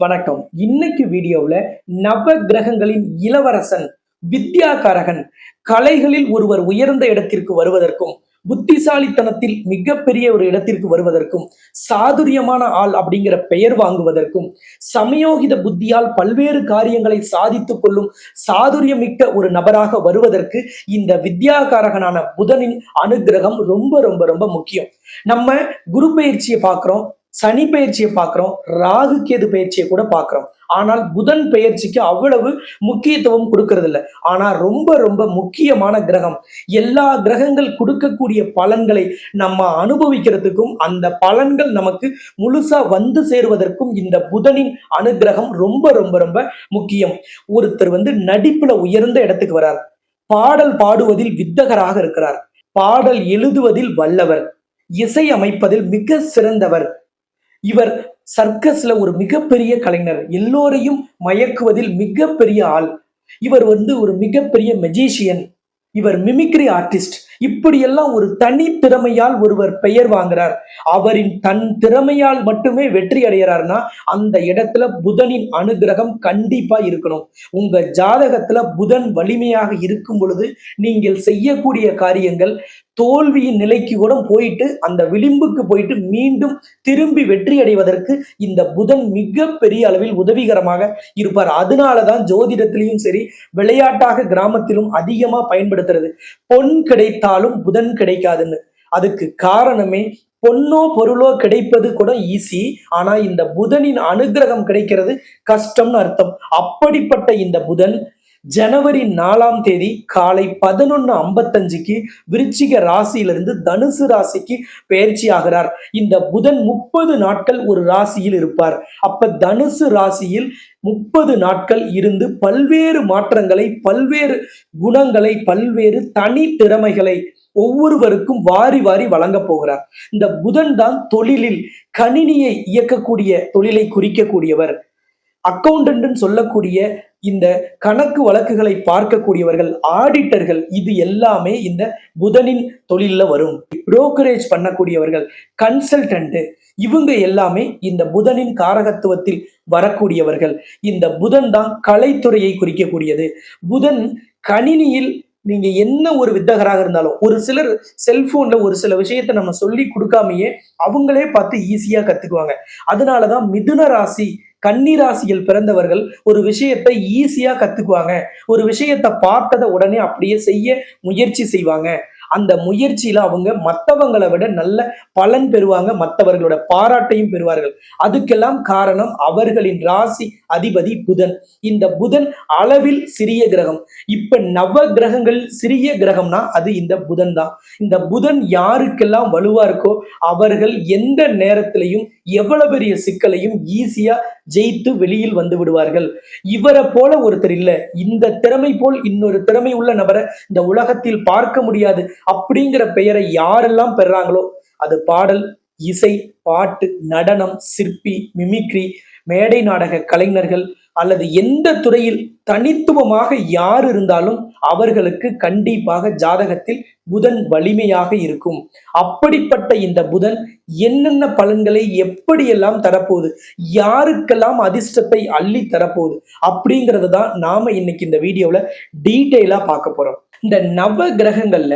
வணக்கம். இன்னைக்கு வீடியோவில் நவ கிரகங்களின் இளவரசன் வித்யாகாரகன் கலைகளில் ஒருவர் உயர்ந்த இடத்திற்கு வருவதற்கும் புத்திசாலித்தனத்தில் மிகப்பெரிய ஒரு இடத்திற்கு வருவதற்கும் சாதுரியமான ஆள் அப்படிங்கிற பெயர் வாங்குவதற்கும் சமயோகித புத்தியால் பல்வேறு காரியங்களை சாதித்துக் கொள்ளும் சாதுரியமிக்க ஒரு நபராக வருவதற்கு இந்த வித்யாகாரகனான புதனின் அனுகிரகம் ரொம்ப ரொம்ப ரொம்ப முக்கியம். நம்ம குரு பயிற்சியை பார்க்கிறோம். சனி பயிற்சியை பார்க்குறோம் ராகு கேது பயிற்சியை கூட பார்க்குறோம். ஆனால் புதன் பெயர்ச்சிக்கு அவ்வளவு முக்கியத்துவம் கொடுக்கறது இல்ல ஆனா ரொம்ப ரொம்ப முக்கியமான கிரகம். எல்லா கிரகங்கள் கொடுக்கக்கூடிய பலன்களை நம்ம அனுபவிக்கிறதுக்கும் அந்த பலன்கள் நமக்கு முழுசா வந்து சேருவதற்கும் இந்த புதனின் அனுகிரகம் ரொம்ப ரொம்ப ரொம்ப முக்கியம். ஒருத்தர் வந்து நடிப்புல உயர்ந்த இடத்துக்கு வரார். பாடல் பாடுவதில் வித்தகராக இருக்கிறார். பாடல் எழுதுவதில் வல்லவர். இசை அமைப்பதில் மிக சிறந்தவர். இவர் சர்க்கஸ்ல ஒரு மிகப்பெரிய கலைஞர். எல்லோரையும் மயக்குவதில் மிகப்பெரிய ஆள். இவர் வந்து ஒரு மிகப்பெரிய மெஜிஷியன் இவர் மிமிக்ரி ஆர்டிஸ்ட் இப்படியெல்லாம் ஒரு தனி திறமையால் ஒருவர் பெயர் வாங்குறார். அவரின் தன் திறமையால் மட்டுமே வெற்றி அடைகிறார்னா அந்த இடத்துல புதனின் அனுகிரகம் கண்டிப்பா இருக்கணும். உங்க ஜாதகத்துல புதன் வலிமையாக இருக்கும் பொழுது நீங்கள் செய்யக்கூடிய காரியங்கள் தோல்வியின் நிலைக்கு கூட போயிட்டு அந்த விளிம்புக்கு போயிட்டு மீண்டும் திரும்பி வெற்றி அடைவதற்கு இந்த புதன் மிக பெரிய அளவில் உதவிகரமாக இருப்பார். அதனாலதான் ஜோதிடத்திலையும் சரி விளையாட்டாக கிராமத்திலும் அதிகமா பயன்படுத்துறது. பொன் கிடைத்தால் கிடைத்தாலும் புதன் கிடைக்காதுன்னு. அதுக்கு காரணமே பொன்னோ பொருளோ கிடைப்பது கூட ஈஸி. ஆனா இந்த புதனின் அனுகிரகம் கிடைக்கிறது கஷ்டம்னு அர்த்தம். அப்படிப்பட்ட இந்த புதன் ஜனவரி நாலாம் தேதி காலை பதினொன்னு ஐம்பத்தஞ்சுக்கு விருச்சிக ராசியிலிருந்து தனுசு ராசிக்கு பயிற்சி ஆகிறார். இந்த புதன் முப்பது நாட்கள் ஒரு ராசியில் இருப்பார். அப்ப தனுசு ராசியில் முப்பது நாட்கள் இருந்து பல்வேறு மாற்றங்களை பல்வேறு குணங்களை பல்வேறு தனி திறமைகளை ஒவ்வொருவருக்கும் வாரி வாரி வழங்க போகிறார். இந்த புதன் தான் தொழிலில் கணினியை இயக்கக்கூடிய தொழிலை குறிக்கக்கூடியவர். அக்கௌண்டன்ட்னு சொல்லக்கூடிய இந்த கணக்கு வழக்குகளை பார்க்கக்கூடியவர்கள் ஆடிட்டர்கள் இது எல்லாமே இந்த புதனின் தொழிலில் வரும். புரோக்கரேஜ் பண்ணக்கூடியவர்கள் கன்சல்டன்ட்டு இவங்க எல்லாமே இந்த புதனின் காரகத்துவத்தில் வரக்கூடியவர்கள். இந்த புதன் தான் கலைத்துறையை குறிக்கக்கூடியது. புதன் கணினியில் நீங்க என்ன ஒரு வித்தகராக இருந்தாலும் ஒரு சிலர் செல்போன்ல ஒரு சில விஷயத்தை நம்ம சொல்லி கொடுக்காமயே அவங்களே பார்த்து ஈஸியா கத்துக்குவாங்க. அதனாலதான் மிதுன ராசி கன்னிராசியில் பிறந்தவர்கள் ஒரு விஷயத்தை ஈஸியா கத்துக்குவாங்க. ஒரு விஷயத்தை பார்த்ததை உடனே அப்படியே செய்ய முயற்சி செய்வாங்க. அந்த முயற்சியில அவங்க மற்றவங்களை விட நல்ல பலன் பெறுவாங்க மற்றவர்களோட பாராட்டையும் பெறுவார்கள். அதுக்கெல்லாம் காரணம் அவர்களின் ராசி அதிபதி புதன். இந்த புதன் அளவில் சிறிய கிரகம். இப்ப நவ கிரகங்கள் சிறிய கிரகம்னா அது இந்த புதன் தான். இந்த புதன் யாருக்கெல்லாம் வலுவா இருக்கோ அவர்கள் எந்த நேரத்திலையும் எவ்வளவு பெரிய சிக்கலையும் ஈஸியா ஜெயித்து வெளியில் வந்து விடுவார்கள். இவரை போல ஒருத்தர் இல்ல. இந்த திறமை போல் இன்னொரு திறமை உள்ள நபரை இந்த உலகத்தில் பார்க்க முடியாது. அப்படிங்கிற பெயரை யாரெல்லாம் பெறாங்களோ அது பாடல் இசை பாட்டு நடனம் சிற்பி மிமிக்ரி மேடை நாடக கலைஞர்கள் அல்லது எந்த துறையில் தனித்துவமாக யார் இருந்தாலும் அவர்களுக்கு கண்டிப்பாக ஜாதகத்தில் புதன் வலிமையாக இருக்கும். அப்படிப்பட்ட இந்த புதன் என்னென்ன பலன்களை எப்படியெல்லாம் தரப்போகுது யாருக்கெல்லாம் அதிர்ஷ்டத்தை அள்ளி தரப்போகுது அப்படிங்கிறது தான் நாம இன்னைக்கு இந்த வீடியோல டீட்டெயிலாக பார்க்க போறோம். இந்த நவ கிரகங்கள்ல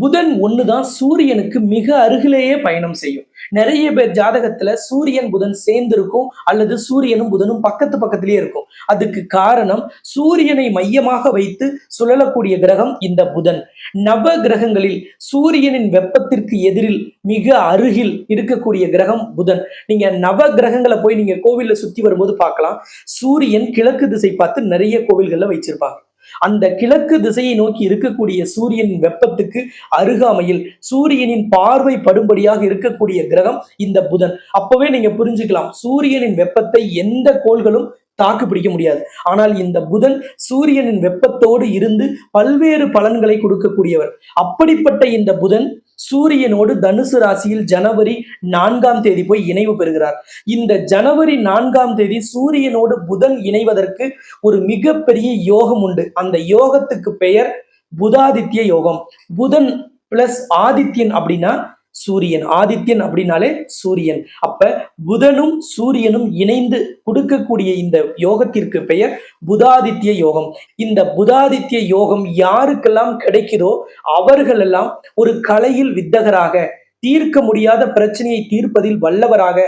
புதன் ஒண்ணுதான் சூரியனுக்கு மிக அருகிலேயே பயணம் செய்யும். நிறைய பேர் ஜாதகத்துல சூரியன் புதன் சேர்ந்து இருக்கும் அல்லது சூரியனும் புதனும் பக்கத்து பக்கத்திலேயே இருக்கும். அதுக்கு காரணம் சூரியனை மையமாக வைத்து சுழலக்கூடிய கிரகம் இந்த புதன். நவ கிரகங்களில் சூரியனின் வெப்பத்திற்கு எதிரில் மிக அருகில் இருக்கக்கூடிய கிரகம் புதன். நீங்க நவ கிரகங்களை போய் நீங்க கோவில்ல சுத்தி வரும்போது பார்க்கலாம். சூரியன் கிழக்கு திசை பார்த்து நிறைய கோவில்கள்ல வச்சிருப்பாங்க அந்த கிழக்கு திசையை நோக்கி இருக்கக்கூடிய சூரியனின் வெப்பத்துக்கு அருகாமையில் சூரியனின் பார்வை படும்படியாக இருக்கக்கூடிய கிரகம் இந்த புதன். அப்பவே நீங்க புரிஞ்சுக்கலாம் சூரியனின் வெப்பத்தை எந்த கோள்களும் தாக்கு பிடிக்க முடியாது. ஆனால் இந்த புதன் சூரியனின் வெப்பத்தோடு இருந்து பல்வேறு பலன்களை கொடுக்கக்கூடியவர். அப்படிப்பட்ட இந்த புதன் சூரியனோடு தனுசு ராசியில் ஜனவரி நான்காம் தேதி போய் இணைவு பெறுகிறார். இந்த ஜனவரி நான்காம் தேதி சூரியனோடு புதன் இணைவதற்கு ஒரு மிகப்பெரிய யோகம் உண்டு. அந்த யோகத்துக்கு பெயர் புதாதித்ய யோகம். புதன் பிளஸ் ஆதித்யன் அப்படின்னா சூரியன் ஆதித்யன் அப்படின்னாலே சூரியன். அப்ப புதனும் சூரியனும் இணைந்து கொடுக்கக்கூடிய இந்த யோகத்திற்கு பெயர் புதாதித்ய யோகம். இந்த புதாதித்ய யோகம் யாருக்கெல்லாம் கிடைக்குதோ அவர்களெல்லாம் ஒரு கலையில் வித்தகராக தீர்க்க முடியாத பிரச்சனையை தீர்ப்பதில் வல்லவராக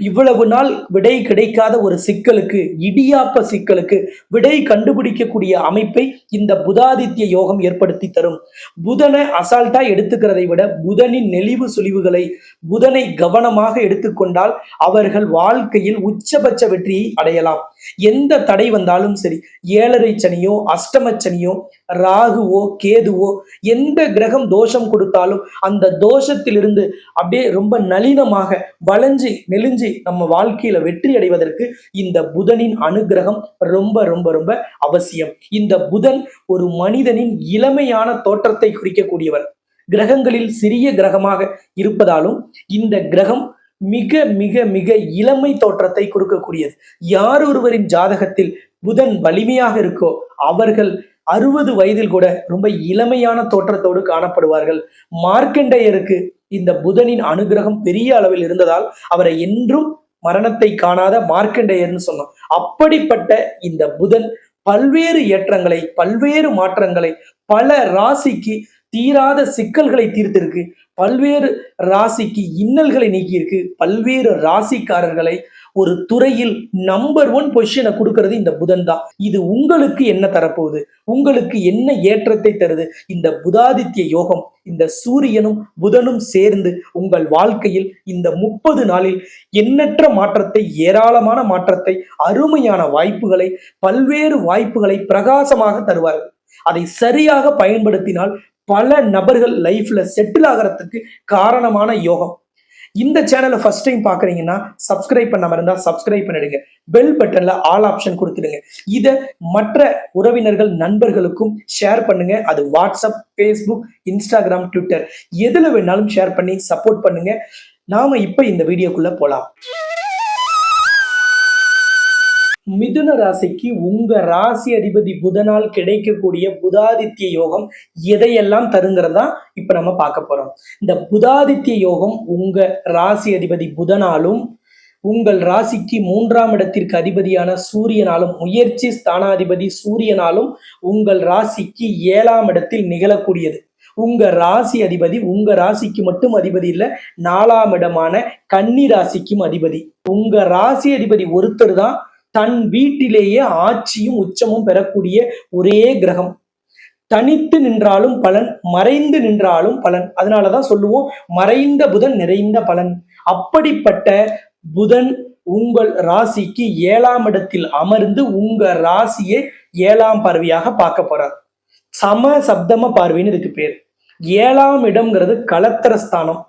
இவ்வளவு நாள் விடை கிடைக்காத ஒரு சிக்கலுக்கு இடியாப்ப சிக்கலுக்கு விடை கண்டுபிடிக்கக்கூடிய அமைப்பை இந்த புதாதித்ய யோகம் ஏற்படுத்தி தரும். புதனை அசால்ட்டா எடுத்துக்கிறதை விட புதனின் நெளிவு சுழிவுகளை புதனை கவனமாக எடுத்துக்கொண்டால் அவர்கள் வாழ்க்கையில் உச்சபட்ச வெற்றியை அடையலாம். எந்த தடை வந்தாலும் சரி ஏழரை சனியோ அஷ்டம சனியோ ராகுவோ கேதுவோ எந்த கிரகம் தோஷம் கொடுத்தாலும் அந்த தோஷத்திலிருந்து அப்படியே ரொம்ப நளினமாக வளைஞ்சு நெளிஞ்சு நம்ம வாழ்க்கையில வெற்றி அடைவதற்கு இந்த புதனின் அனுகிரகம் ரொம்ப ரொம்ப ரொம்ப அவசியம். இந்த புதன் ஒரு மனிதனின் இளமையான தோற்றத்தை குறிக்கக்கூடியவர். கிரகங்களில் சிறிய கிரகமாக இருப்பதாலும் இந்த கிரகம் மிக மிக மிக இளமை தோற்றத்தை கொடுக்கக்கூடியது. யார் ஒருவரின் ஜாதகத்தில் புதன் வலிமையாக இருக்கோ அவர்கள் அறுபது வயதில் கூட ரொம்ப இளமையான தோற்றத்தோடு காணப்படுவார்கள். மார்க்கண்டையருக்கு இந்த புதனின் அனுகிரகம் பெரிய அளவில் இருந்ததால் அவரை என்றும் மரணத்தை காணாத மார்க்கண்டேயர்னு சொன்னோம். அப்படிப்பட்ட இந்த புதன் பல்வேறு ஏற்றங்களை பல்வேறு மாற்றங்களை பல ராசிக்கு தீராத சிக்கல்களை தீர்த்திருக்கு. பல்வேறு ராசிக்கு இன்னல்களை நீக்கியிருக்கு. பல்வேறு ராசிக்காரர்களை ஒரு துறையில் நம்பர் ஒன் பொசிஷனை கொடுக்கறது இந்த புதன் தான். இது உங்களுக்கு என்ன தரப்போகுது? உங்களுக்கு என்ன ஏற்றத்தை தருது? இந்த புதாதித்ய யோகம் இந்த சூரியனும் புதனும் சேர்ந்து உங்கள் வாழ்க்கையில் இந்த முப்பது நாளில் எண்ணற்ற மாற்றத்தை ஏராளமான மாற்றத்தை அருமையான வாய்ப்புகளை பல்வேறு வாய்ப்புகளை பிரகாசமாக தருவார்கள். அதை சரியாக பயன்படுத்தினால் பல நபர்கள் லைஃப்ல செட்டில் ஆகிறதுக்கு காரணமான யோகம். இந்த சேனலை ஃபர்ஸ்ட் டைம் பார்க்குறீங்கன்னா சப்ஸ்கிரைப் பண்ணாம இருந்தா சப்ஸ்கிரைப் பண்ணிடுங்க. பெல் பட்டன்ல ஆல் ஆப்ஷன் கொடுத்துடுங்க. இதை மற்ற உறவினர்கள் நண்பர்களுக்கும் ஷேர் பண்ணுங்க. அது வாட்ஸ்அப் ஃபேஸ்புக் இன்ஸ்டாகிராம் ட்விட்டர் எதுல வேணாலும் ஷேர் பண்ணி சப்போர்ட் பண்ணுங்க. நாம இப்ப இந்த வீடியோக்குள்ள போலாம். மிதுன ராசிக்கு உங்க ராசி அதிபதி புதனால் கிடைக்கக்கூடிய புதாதித்ய யோகம் எதையெல்லாம் தருங்கிறதா இப்ப நம்ம பார்க்க போறோம். இந்த புதாதித்ய யோகம் உங்க ராசி அதிபதி புதனாலும் உங்கள் ராசிக்கு மூன்றாம் இடத்திற்கு அதிபதியான சூரியனாலும் முயற்சி ஸ்தானாதிபதி சூரியனாலும் உங்கள் ராசிக்கு ஏழாம் இடத்தில் நிகழக்கூடியது. உங்க ராசி அதிபதி உங்க ராசிக்கு மட்டும் அதிபதி இல்ல நாலாம் இடமான கன்னி ராசிக்கும் அதிபதி. உங்க ராசி அதிபதி ஒருத்தர் தான் தன் வீட்டிலேயே ஆட்சியும் உச்சமும் பெறக்கூடிய ஒரே கிரகம். தனித்து நின்றாலும் பலன் மறைந்து நின்றாலும் பலன். அதனாலதான் சொல்லுவோம் மறைந்த புதன் நிறைந்த பலன். அப்படிப்பட்ட புதன் உங்கள் ராசிக்கு ஏழாம் இடத்தில் அமர்ந்து உங்க ராசியை ஏழாம் பார்வையாக பார்க்க போறார். சம சப்தம பார்வைன்னு இதுக்கு பேர். ஏழாம் இடம்ங்கிறது கலத்திரஸ்தானம்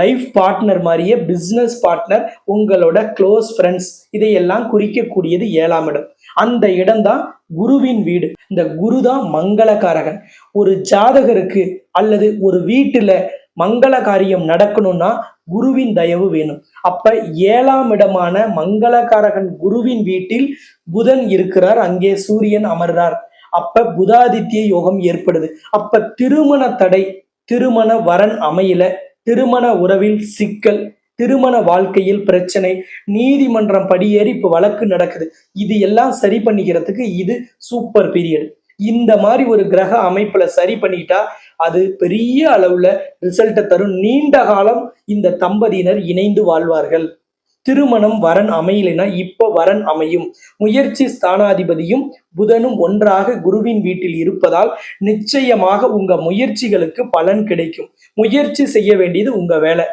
லைஃப் பார்ட்னர் மாதிரியே பிஸ்னஸ் பார்ட்னர் உங்களோட க்ளோஸ் ஃப்ரெண்ட்ஸ் இதையெல்லாம் குறிக்கக்கூடியது ஏழாம் இடம். அந்த இடம்தான் குருவின் வீடு. இந்த குரு தான் மங்களகாரகன் ஒரு ஜாதகருக்கு அல்லது ஒரு வீட்டில் மங்கள காரியம் நடக்கணும்னா குருவின் தயவு வேணும். அப்ப ஏழாம் இடமான மங்களகாரகன் குருவின் வீட்டில் புதன் இருக்கிறார். அங்கே சூரியன் அமர்றார். அப்ப புதாதித்ய யோகம் ஏற்படுது. அப்ப திருமண தடை திருமண வரன் அமையல. திருமண உறவில் சிக்கல் திருமண வாழ்க்கையில் பிரச்சனை நீதிமன்றம் படியேறி இப்போ வழக்கு நடக்குது. இது எல்லாம் சரி பண்ணிக்கிறதுக்கு இது சூப்பர் பீரியட் இந்த மாதிரி ஒரு கிரக அமைப்புல சரி பண்ணிட்டா அது பெரிய அளவுல ரிசல்ட்டை தரும். நீண்ட காலம் இந்த தம்பதியினர் இணைந்து வாழ்வார்கள். திருமணம் வரன் அமையலைன்னா இப்போ வரன் அமையும். முயற்சி ஸ்தானாதிபதியும் புதனும் ஒன்றாக குருவின் வீட்டில் இருப்பதால் நிச்சயமாக உங்க முயற்சிகளுக்கு பலன் கிடைக்கும். முயற்சி செய்ய வேண்டியது உங்க வேலை.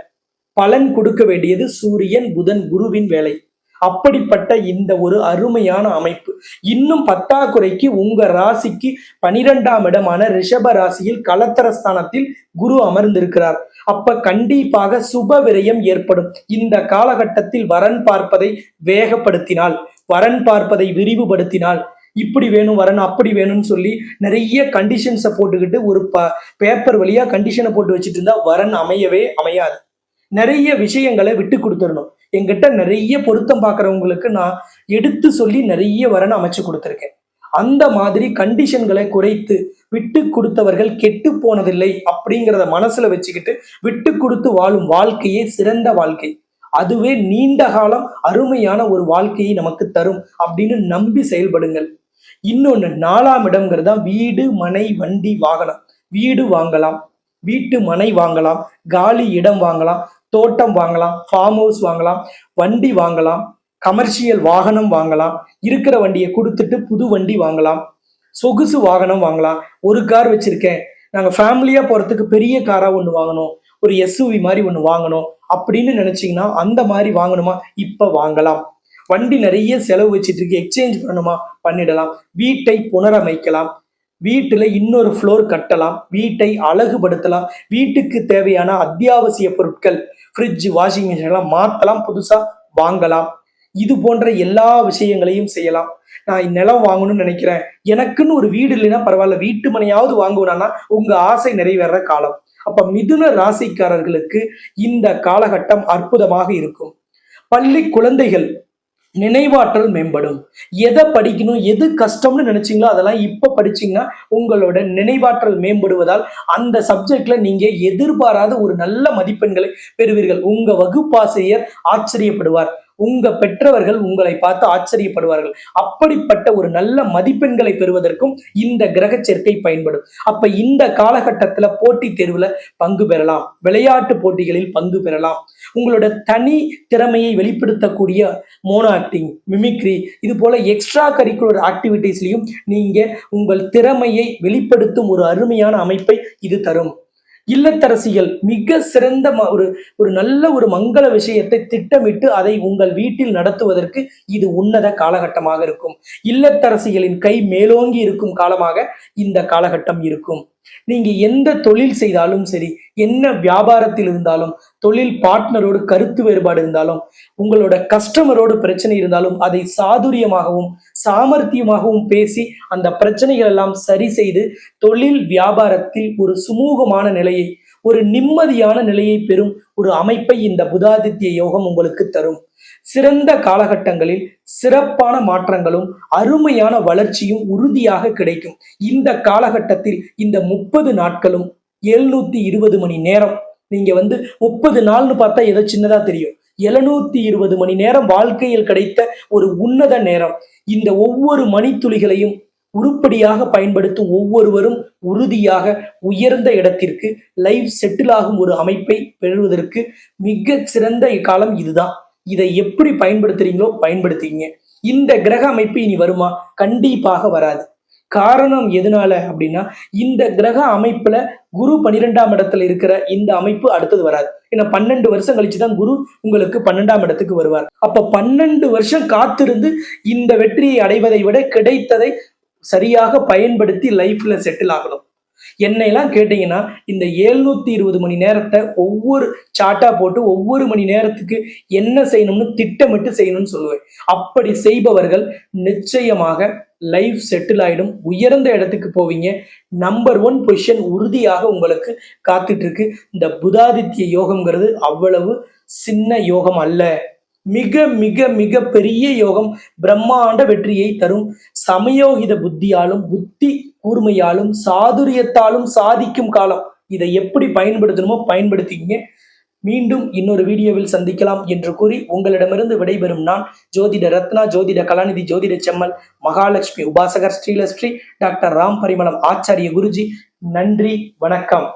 பலன் கொடுக்க வேண்டியது சூரியன் புதன் குருவின் வேலை. அப்படிப்பட்ட இந்த ஒரு அருமையான அமைப்பு. இன்னும் பத்தாக்குறைக்கு உங்க ராசிக்கு பனிரெண்டாம் இடமான ரிஷப ராசியில் கலத்தரஸ்தானத்தில் குரு அமர்ந்திருக்கிறார். அப்ப கண்டிப்பாக சுப விரயம் ஏற்படும். இந்த காலகட்டத்தில் வரன் பார்ப்பதை வேகப்படுத்தினால் வரன் பார்ப்பதை விரிவுபடுத்தினால் இப்படி வேணும் வரணும் அப்படி வேணும்னு சொல்லி நிறைய கண்டிஷன்ஸை போட்டுக்கிட்டு ஒரு ப பேப்பர் வழியா கண்டிஷனை போட்டு வச்சுட்டு இருந்தா வரன் அமையவே அமையாது. நிறைய விஷயங்களை விட்டு கொடுத்துடணும். என்கிட்ட நிறைய பொருத்தம் பார்க்குறவங்களுக்கு நான் எடுத்து சொல்லி நிறைய வரன் அமைச்சு கொடுத்துருக்கேன். அந்த மாதிரி கண்டிஷன்களை குறைத்து விட்டு கொடுத்தவர்கள் கெட்டு போனதில்லை அப்படிங்கிறத மனசுல வச்சுக்கிட்டு விட்டு கொடுத்து வாழும் வாழ்க்கையே சிறந்த வாழ்க்கை. அதுவே நீண்ட காலம் அருமையான ஒரு வாழ்க்கையை நமக்கு தரும் அப்படின்னு நம்பி செயல்படுங்கள். இன்னொன்னு நாலாம் இடம்ங்கிறது தான் வீடு மனை வண்டி வாகனம். வீடு வாங்கலாம். வீட்டு மனை வாங்கலாம் காலி இடம் வாங்கலாம் தோட்டம் வாங்கலாம் ஃபார்ம் ஹவுஸ் வாங்கலாம் வண்டி வாங்கலாம் கமர்ஷியல் வாகனம் வாங்கலாம் இருக்கிற வண்டியை கொடுத்துட்டு புது வண்டி வாங்கலாம் சொகுசு வாகனம் வாங்கலாம். ஒரு கார் வச்சிருக்கேன். நாங்கள் ஃபேமிலியாக போகிறதுக்கு பெரிய காராக ஒன்று வாங்கணும். ஒரு எஸ்யூவி மாதிரி ஒன்று வாங்கணும். அப்படின்னு நினச்சிங்கன்னா அந்த மாதிரி வாங்கணுமா? இப்போ வாங்கலாம். வண்டி நிறைய செலவு வச்சுட்டு இருக்கு. எக்ஸ்சேஞ்ச் பண்ணணுமா? பண்ணிடலாம். வீட்டை புனரமைக்கலாம். வீட்டில் இன்னொரு ஃப்ளோர் கட்டலாம் வீட்டை அழகுபடுத்தலாம் வீட்டுக்கு தேவையான அத்தியாவசிய பொருட்கள் ஃப்ரிட்ஜ் வாஷிங் மிஷின்லாம் மாற்றலாம் புதுசாக வாங்கலாம். இது போன்ற எல்லா விஷயங்களையும் செய்யலாம். நான் நிலம் வாங்கணும்னு நினைக்கிறேன். எனக்குன்னு ஒரு வீடு இல்லைன்னா பரவாயில்ல வீட்டு மனையாவது வாங்குவேனா உங்க ஆசை நிறைவேற காலம். அப்ப மிதுன ராசிக்காரர்களுக்கு இந்த காலகட்டம் அற்புதமாக இருக்கும். பள்ளி குழந்தைகள் நினைவாற்றல் மேம்படும். எதை படிக்கணும் எது கஷ்டம்னு நினைச்சீங்களோ அதெல்லாம் இப்ப படிச்சீங்கன்னா உங்களோட நினைவாற்றல் மேம்படுவதால் அந்த சப்ஜெக்ட்ல நீங்க எதிர்பாராத ஒரு நல்ல மதிப்பெண்களை பெறுவீர்கள். உங்க வகுப்பாசிரியர் ஆச்சரியப்படுவார். உங்க பெற்றவர்கள் உங்களை பார்த்து ஆச்சரியப்படுவார்கள். அப்படிப்பட்ட ஒரு நல்ல மதிப்பெண்களை பெறுவதற்கும் இந்த கிரக சேர்க்கை பயன்படும். அப்ப இந்த காலகட்டத்துல போட்டி தேர்வுல பங்கு பெறலாம். விளையாட்டு போட்டிகளில் பங்கு பெறலாம். உங்களோட தனி திறமையை வெளிப்படுத்தக்கூடிய மோனோ ஆக்டிங் மிமிக்ரி இது போல எக்ஸ்ட்ரா கரிக்குலர் ஆக்டிவிட்டீஸ்லையும் நீங்க உங்கள் திறமையை வெளிப்படுத்தும் ஒரு அருமையான அமைப்பை இது தரும். இல்லத்தரசிகள் மிக சிறந்த ம- ஒரு ஒரு நல்ல ஒரு மங்கள விஷயத்தை திட்டமிட்டு அதை உங்கள் வீட்டில் நடத்துவதற்கு இது உன்னத காலகட்டமாக இருக்கும். இல்லத்தரசிகளின் கை மேலோங்கி இருக்கும் காலமாக இந்த காலகட்டம் இருக்கும். நீங்க எந்த தொழில் செய்தாலும் சரி என்ன வியாபாரத்தில் இருந்தாலும் தொழில் பார்ட்னரோடு கருத்து வேறுபாடு இருந்தாலும் உங்களோட கஸ்டமரோடு பிரச்சனை இருந்தாலும் அதை சாதுரியமாகவும் சாமர்த்தியமாகவும் பேசி அந்த பிரச்சனைகள் எல்லாம் சரி செய்து தொழில் வியாபாரத்தில் ஒரு சுமூகமான நிலையை ஒரு நிம்மதியான நிலையை பெறும் ஒரு அமைப்பை இந்த புதாதித்ய யோகம் உங்களுக்கு தரும். சிறந்த காலகட்டங்களில் சிறப்பான மாற்றங்களும் அருமையான வளர்ச்சியும் உறுதியாக கிடைக்கும். இந்த காலகட்டத்தில் இந்த முப்பது நாட்களும் எழுநூத்தி இருபது மணி நேரம். நீங்க வந்து முப்பது நாள்னு பார்த்தா ஏதோ சின்னதா தெரியும். எழுநூத்தி இருபது மணி நேரம் வாழ்க்கையில் கிடைத்த ஒரு உன்னத நேரம். இந்த ஒவ்வொரு மணித்துளிகளையும் உருப்படியாக பயன்படுத்தும் ஒவ்வொருவரும் உறுதியாக உயர்ந்த இடத்திற்கு லைஃப் செட்டில் ஆகும் ஒரு அமைப்பை பெறுவதற்கு மிக சிறந்த காலம் இதுதான். இதை எப்படி பயன்படுத்துறீங்களோ பயன்படுத்திங்க இந்த கிரக அமைப்பு இனி வருமா? கண்டிப்பாக வராது. காரணம் எதனால அப்படின்னா இந்த கிரக அமைப்புல குரு பன்னிரெண்டாம் இடத்துல இருக்கிற இந்த அமைப்பு அடுத்தது வராது. ஏன்னா பன்னெண்டு வருஷம் கழிச்சு தான் குரு உங்களுக்கு பன்னெண்டாம் இடத்துக்கு வருவார். அப்ப பன்னெண்டு வருஷம் காத்திருந்து இந்த வெற்றியை அடைவதை விட கிடைத்ததை சரியாக பயன்படுத்தி லைஃப்ல செட்டில் ஆகணும். என்னையெல்லாம் கேட்டீங்கன்னா இந்த எழுநூத்தி இருபது மணி நேரத்தை ஒவ்வொரு சாட்டா போட்டு ஒவ்வொரு மணி நேரத்துக்கு என்ன செய்யணும்னு திட்டமிட்டு செய்யணும்னு சொல்லுவேன். அப்படி செய்பவர்கள் நிச்சயமாக லைஃப் செட்டில் ஆயிடும். உயர்ந்த இடத்துக்கு போவீங்க. நம்பர் ஒன் பொசிஷன் உறுதியாக உங்களுக்கு காத்துட்டு இருக்கு. இந்த புதாதித்ய யோகம்ங்கிறது அவ்வளவு சின்ன யோகம் அல்ல. மிக மிக மிக பெரிய யோகம் பிரம்மாண்ட வெற்றியை தரும். சமயோகித புத்தியாலும் புத்தி கூர்மையாலும் சாதுரியத்தாலும் சாதிக்கும் காலம். இதை எப்படி பயன்படுத்தணுமோ பயன்படுத்திக்கங்க. மீண்டும் இன்னொரு வீடியோவில் சந்திக்கலாம் என்று கூறி உங்களிடமிருந்து விடைபெறும் நான் ஜோதிட ரத்னா ஜோதிட கலாநிதி ஜோதிட செம்மல் மகாலட்சுமி உபாசகர் ஸ்ரீலஸ்ரீ டாக்டர் ராம் பரிமளம் ஆச்சாரிய குருஜி. நன்றி வணக்கம்.